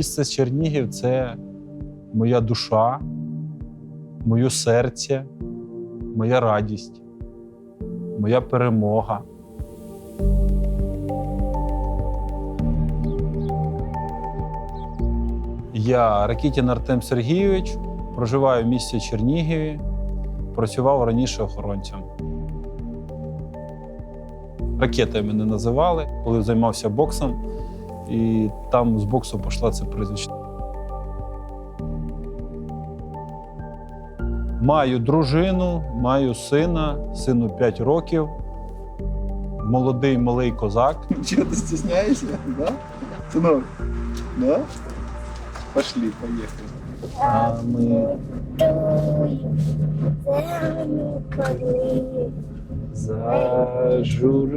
Місце Чернігів це моя душа, моє серце, моя радість, моя перемога. Я Ракітін Артем Сергійович, проживаю в місті Чернігіві, працював раніше охоронцем. Ракетою мене називали, коли займався боксом, і там з боксу пішла це прізвище. Маю дружину, маю сина, сину 5 років, молодий малий козак. Чего ты стесняешься, да? Сынок, да? Пошли, поехали. А ми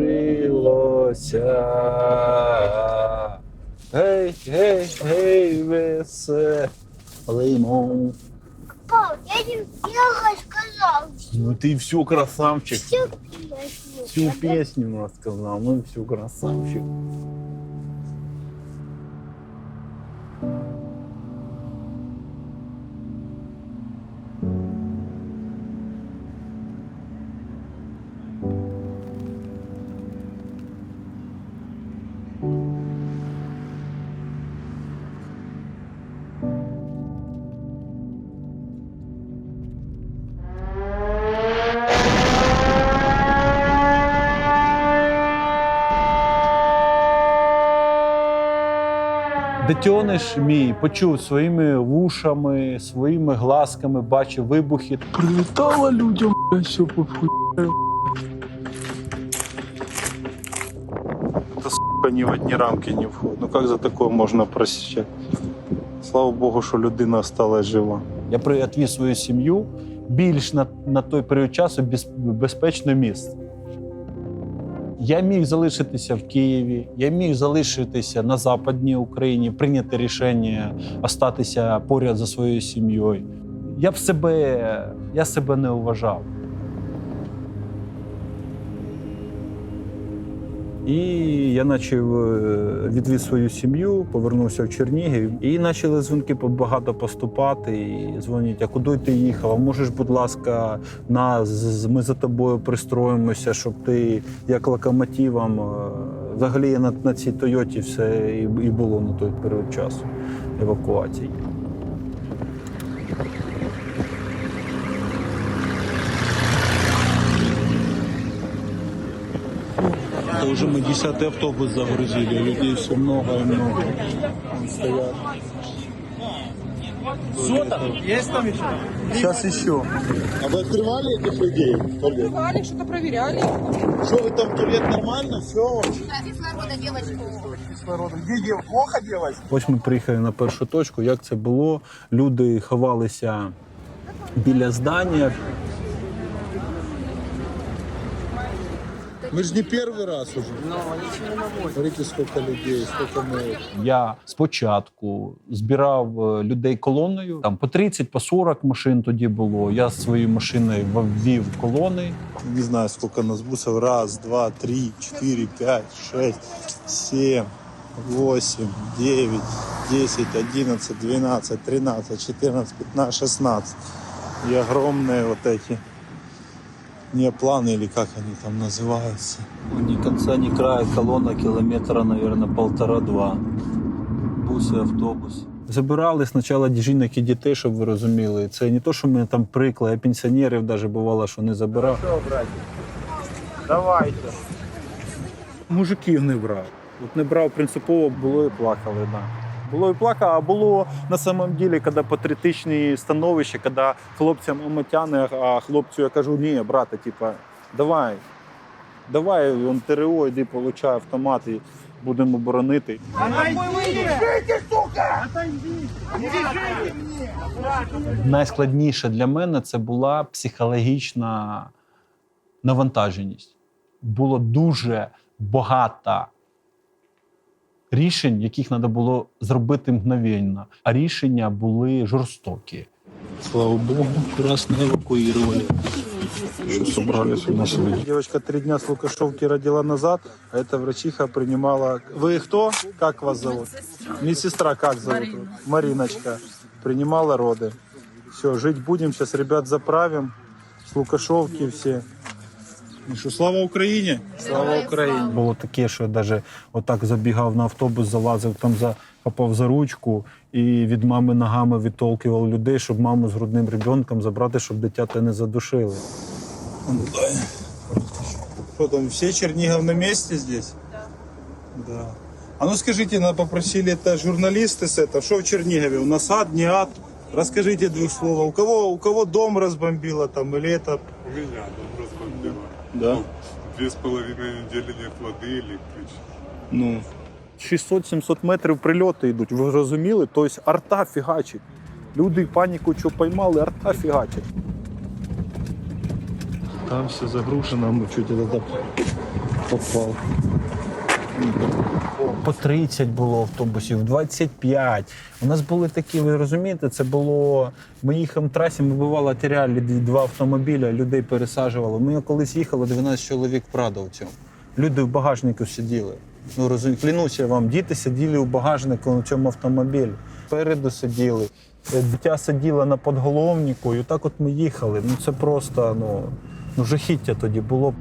зажурилося. Гей, гей, гей, веселимо. Пап, я не я сказал Ну ты все красавчик. всю песню. Всю песню рассказал, ну все красавчик. Детьониш мій почув своїми вушами, своїми глазками, бачив вибухи. Прилетало людям, все по Да, сука, ні в одні рамки не входить. Ну як за таке можна просічати? Слава Богу, що людина осталась жива. Я привіз свою сім'ю більш на, на той період часу безпечне місце. Я міг залишитися в Києві, я міг залишитися на Западній Україні, прийняти рішення остатися поряд за своєю сім'єю. Я б себе, я себе не вважав. І я почав е, відвіз свою сім'ю, повернувся в Чернігів, і почали дзвінки багато поступати. І дзвонять, а куди ти їхав? А можеш, будь ласка, нас ми за тобою пристроїмося, щоб ти як локомотивом. е, Взагалі на, на цій Тойоті все і, і було на той період часу евакуації. Это уже мы десятый автобус загрузили, людей все много и много. Стоят. Сейчас еще. А вы открывали этих людей? Туалет? Открывали, что-то проверяли. Что вы там, туалет нормально? Все? Кислорода девочку. Кислородом. Где дев? Плохо делать? Ось ми приїхали на першу точку. Як це було? Люди ховалися біля здання. Мы же не первый раз уже. Смотрите, сколько людей, сколько мы. Я спочатку збирав е, людей колоною. Там по 30, по 40 машин тоді було. Я з своєю машиною ввів колони. Не знаю, сколько нас бусов. Раз, два, три, четыре, пять, шесть, семь, восемь, девять, десять, одиннадцать, двенадцать, тринадцать, четырнадцать, пятнадцать, шестнадцать. И огромные вот эти неопланы, или как они там называются. Ні конца, ні края, колона кілометра, наверное, полтора-два. Буси, автобус. Забирали спочатку жінок і дітей, щоб ви розуміли. Це не то, що мене там прикли, а пенсіонерів навіть бувало, що не забирав. Давайте. Мужиків не брав. От не брав принципово, було і плакали. Да. Було і плакали, а було на самом деле, коли патріотичні становища, коли хлопцям омотяне, а хлопцю я кажу, ні, брате, типа, давай, давай, он ТРО, йди, получай автомат і будемо боронити. сука! Найскладніше для мене це була психологічна навантаженість. Було дуже багато рішень, яких треба було зробити мгновенно, а рішення були жорстокі. Слава Богу, раз не евакуювали. Что собрались у нас люди. Девочка три дня с Лукашовки родила назад, а эта врачиха принимала... Вы кто? Как вас зовут? Медсестра как зовут? Мариночка. Принимала роды. Все, жить будем, сейчас ребят заправим. С Лукашовки все. Ну что, слава Украине! Слава Украине! Було таке, що я навіть отак забігав на автобус, залазив там за хапав за ручку і від мами ногами відтолкував людей, щоб маму з грудним ребенком забрати, щоб дитя не задушили. Что там, все Чернигов на месте здесь? Да. А ну скажите, нас попросили это журналисты с этого, что в Чернигове? У нас ад, не ад? Расскажите двух слов. У кого, у кого дом разбомбило там или это? У меня дом разбомбило. Да. Две с половиной недели нет воды, электричества. Ну, 600-700 метрів прильоти йдуть. Ви розуміли? Тобто арта фігачить. Люди паніку, що поймали, арта фігачить. там все загружено, мы чуть это там попал. По 30 було автобусів, 25. У нас були такі, ви розумієте, це було. Ми їхали трасі, ми бувало теряли два автомобіля, людей пересаджували. Ми колись їхали, 12 чоловік в Прадо в цьому. Люди в багажнику сиділи. Ну розумію, клянуся вам, діти сиділи у багажнику на цьому автомобілі. Спереду сиділи. Е, Дитя сиділо на подголовнику, і отак от ми їхали. Ну це просто ну, ну жахіття тоді було.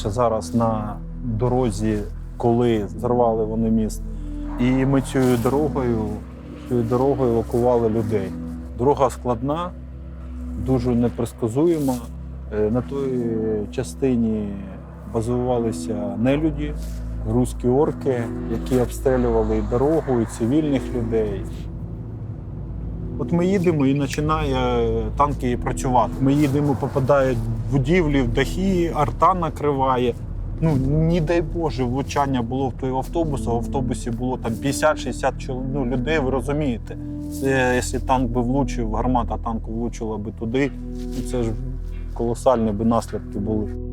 Знаходимося зараз на дорозі, коли зарвали вони міст. І ми цією дорогою, цією дорогою евакували людей. Дорога складна, дуже непредсказуєма. Е, На той частині базувалися нелюді, руські орки, які обстрілювали і дорогу, і цивільних людей. От ми їдемо і починає танки працювати. Ми їдемо, попадають будівлі, дахи, арта накриває. Ну, не дай Боже, влучання було в той автобус, а в автобусі було там 50-60 чол- ну, людей, ви розумієте. Це якщо танк би влучив, гармата танку влучила би туди, це ж колосальні би наслідки були.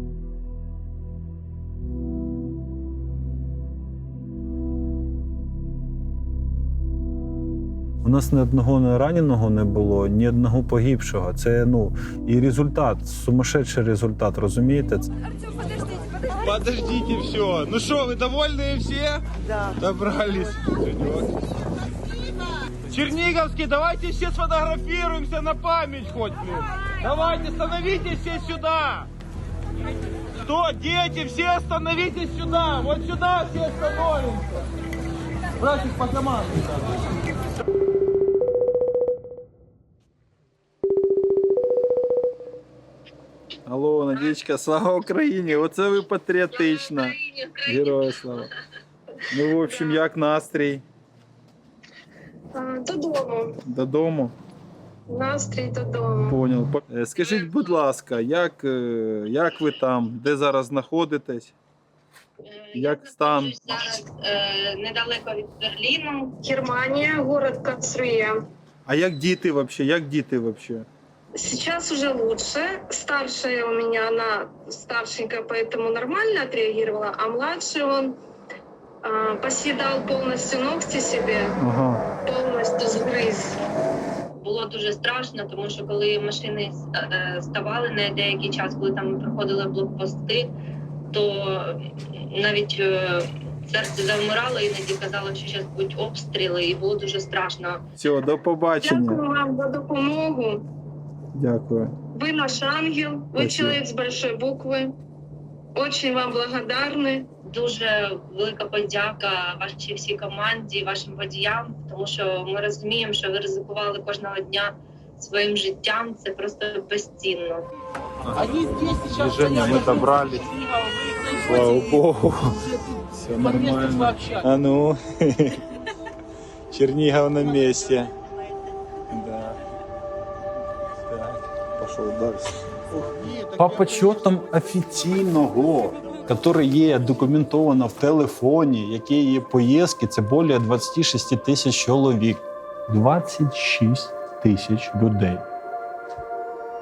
У нас ні одного раненого не було, ні одного погибшого. Це ну і результат, сумасшедший результат, розумієте? Це- Подождите, все. Ну что, вы довольные все? Да. Добрались. Черниговский, давайте все сфотографируемся на память хоть, блин. Давайте, становитесь все сюда. Кто? Дети, все становитесь сюда. Вот сюда все становимся. Братик по команде. Алло, Надічка, слава Україні! Оце ви патріотична. Героя слава. Ну, в общем, як настрій? Додому. Додому? Настрій додому. Понял. Е, Скажіть, будь ласка, як, е, як ви там? Де зараз знаходитесь? Як стан? Зараз е, недалеко від Берліну. Германия, город Кацруе. А як діти вообще? Як діти вообще? Сейчас уже лучше. Старшая у меня, она старшенькая, поэтому нормально отреагировала, а младший он а, посъедал полностью ногти себе, Ага. полностью сгрыз. Було дуже страшно, тому що коли машини е, ставали на деякий час, коли там проходили блокпости, то навіть е, серце завмирало, іноді казало, що зараз будуть обстріли, і було дуже страшно. Все, до побачення. Дякую вам за допомогу. Дякую. Вы наш ангел, вы Спасибо. человек с большой буквы. Очень вам благодарны. Дуже велика подяка вашій всій команді, вашим водіям, тому що ми розуміємо, що ви ризикували кожного дня своїм життям. Це просто безцінно. Они здесь сейчас Движение мы добрались. Слава Богу. Все нормально. А ну, Чернигов на месте. Пошел дальше. По почетам офіційного яке є документовано в телефоні, які є поїздки, це більше 26 тисяч чоловік. 26 тисяч людей.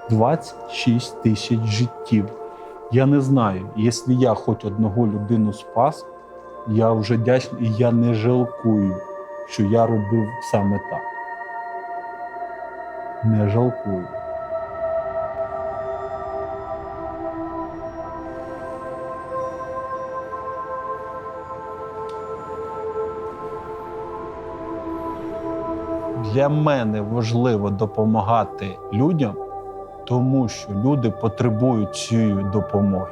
26 тисяч життів. Я не знаю, якщо я хоч одного людину спас, я вже вдячний і я не жалкую, що я робив саме так. Не жалкую. Для мене важливо допомагати людям, тому що люди потребують цієї допомоги.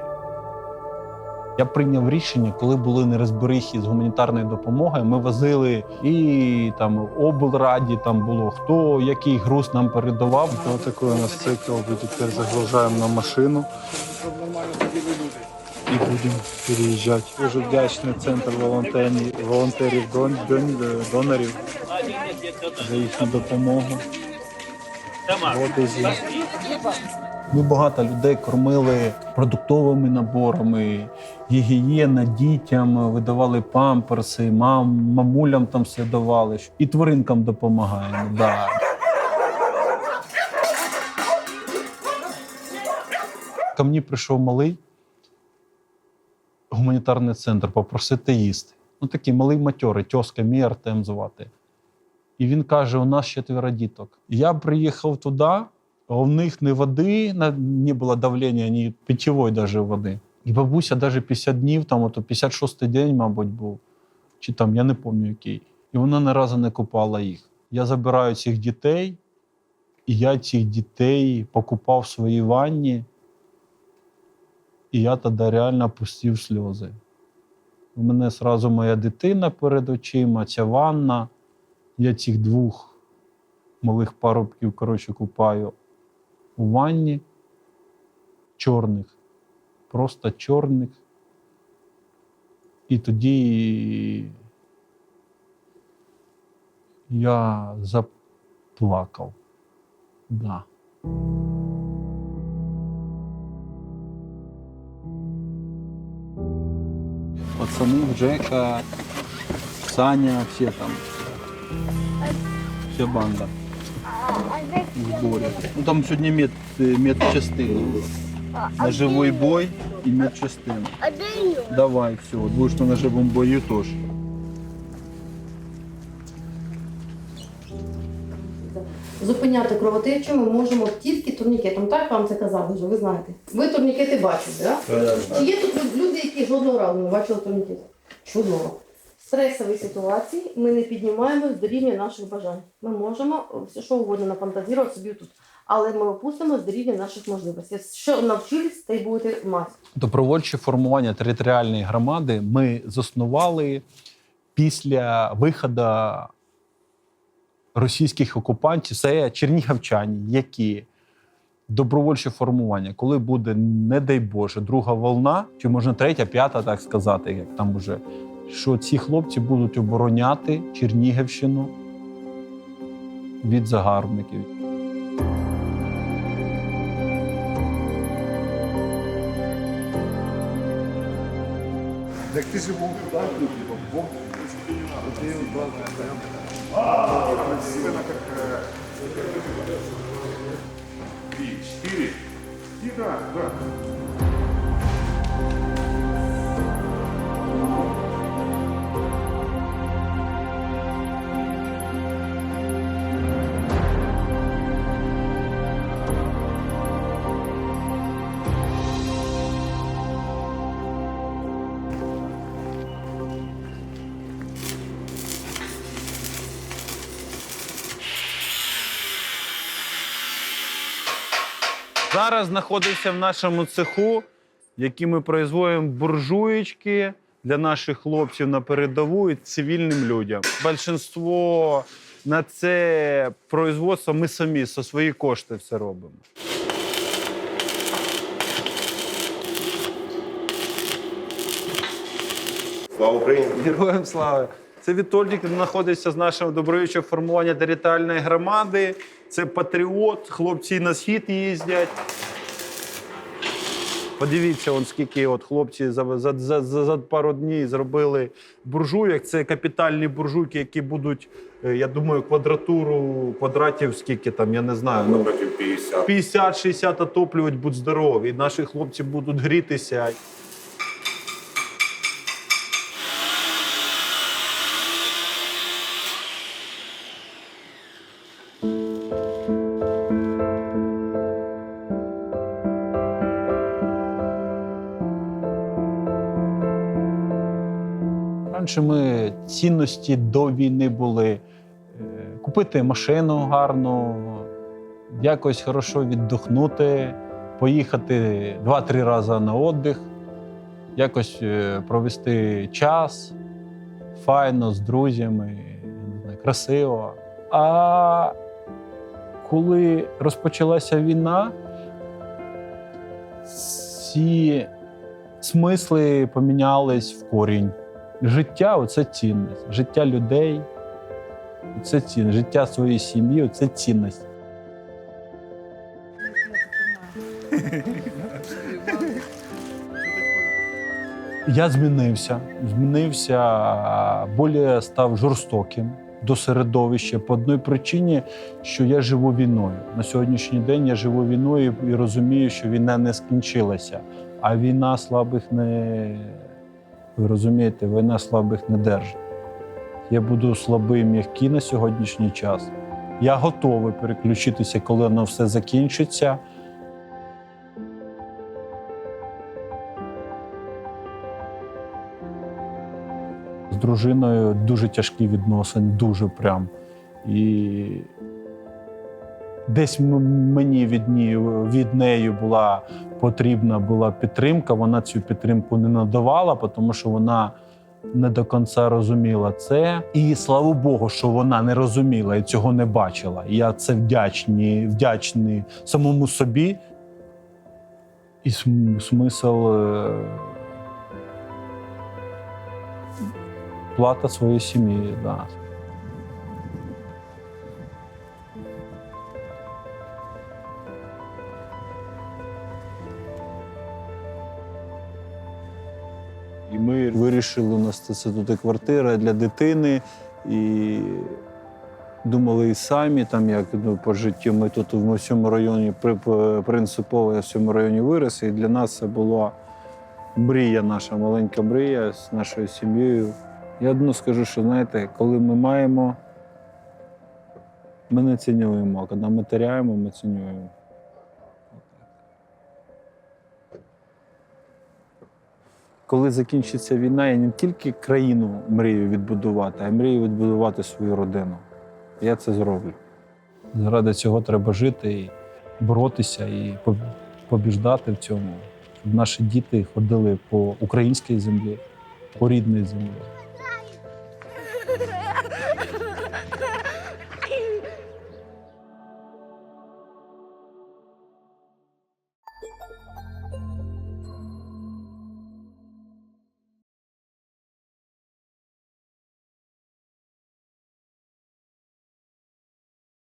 Я прийняв рішення, коли були нерозберихи з гуманітарною допомогою. Ми возили і там облраді, там було хто який груз нам передавав. Вот такой у нас цикл. Мы теперь загружаем на машину і будемо переїжджати. Дуже вдячний центр волонтерів, волонтерів дон, дон, донорів за їхню допомогу. В одязі. Ми багато людей кормили продуктовими наборами, гігієна дітям, видавали памперси, мам, мамулям там все давали. І тваринкам допомагаємо. Да. Ко мені прийшов малий гуманітарний центр попросити їсти. Ну такий малий матьорий, тьоска мій Артем звати. І він каже: у нас четверо діток. Я приїхав туди, а у них не води, не було давлення, ні питьової даже води. І бабуся навіть 50 днів, там ото 56-й день, мабуть, був, чи там, я не пам'ятаю який. І вона ні разу не купала їх. Я забираю цих дітей, і я цих дітей покупав в своїй ванні, і я тоді реально пустив сльози. У мене одразу моя дитина перед очима, ця ванна. Я цих двох малих парубків, коротше, купаю у ванні чорних, просто чорних. І тоді я заплакав. Да. Пацани, Джека, Саня, все там. Вся банда в сборе. Ну там сегодня мед, медчастина. На живий бой медчастина. Де його? Давай, все, Будешь на живому бою теж. Зупиняти кровотечу ми можемо тільки турнікетом. Так вам це казали вже, ви знаєте. Ви турнікети бачите, так? Чи є тут люди, які жодного разу не бачили турнікети? Чудово. В стресовій ситуації ми не піднімаємось до рівня наших бажань. Ми можемо все, що угодно нафантазувати собі тут. Але ми опустимось до рівня наших можливостей. Що навчились, те й будете мати. Добровольче формування територіальної громади ми заснували після виходу російських окупантів. Це чернігівчані, які добровольче формування, коли буде, не дай Боже, друга волна, чи можна третя, п'ята, так сказати, як там уже, що ці хлопці будуть обороняти Чернігівщину від загарбників. Так ти ж був туди, типу, Ти його Три, четыре. И да, да. Зараз знаходиться в нашому цеху, який ми производимо буржуєчки для наших хлопців на передову і цивільним людям. Більшинство на це производство ми самі за свої кошти все робимо. Слава Україні! Героям слави! Це Вітольдік він знаходиться з нашого добровольчого формування територіальної громади. Це патріот, хлопці на схід їздять. Подивіться, он скільки от хлопці за, за, за, за, за пару днів зробили буржуйок. Це капітальні буржуйки, які будуть, е, я думаю, квадратуру квадратів, скільки там, я не знаю. Ну, Років 50. 50-60 отоплювати, будь здорові. І наші хлопці будуть грітися. Цінності до війни були е, купити машину гарну, якось хорошо віддохнути, поїхати два-три рази на віддих, якось е, провести час файно з друзями, красиво. А коли розпочалася війна, ці смисли помінялись в корінь. Життя це цінність. Життя людей це цінність. Життя своєї сім'ї це цінність. Я змінився. Змінився, більше став жорстоким до середовища по одній причині, що я живу війною. На сьогоднішній день я живу війною і розумію, що війна не скінчилася. А війна слабих не ви розумієте, війна слабих не держить. Я буду слабий м'який на сьогоднішній час. Я готовий переключитися, коли воно все закінчиться. З дружиною дуже тяжкі відносини, дуже прям. І десь мені від, ні, від неї була потрібна була підтримка. Вона цю підтримку не надавала, тому що вона не до кінця розуміла це. І слава Богу, що вона не розуміла і цього не бачила. Я це вдячний, вдячний самому собі. І смисл е, плата своєї сім'ї. Да. І ми вирішили, у нас це, тут квартира для дитини. І думали і самі, там як ну, по життю. Ми тут в цьому районі при- принципово я в цьому районі вирос. І для нас це була мрія, наша маленька мрія з нашою сім'єю. Я одно скажу, що знаєте, коли ми маємо, ми не цінуємо. А коли ми теряємо, ми цінуємо. Коли закінчиться війна, я не тільки країну мрію відбудувати, а й мрію відбудувати свою родину. Я це зроблю. Заради цього треба жити і боротися, і побіждати в цьому, щоб наші діти ходили по українській землі, по рідній землі.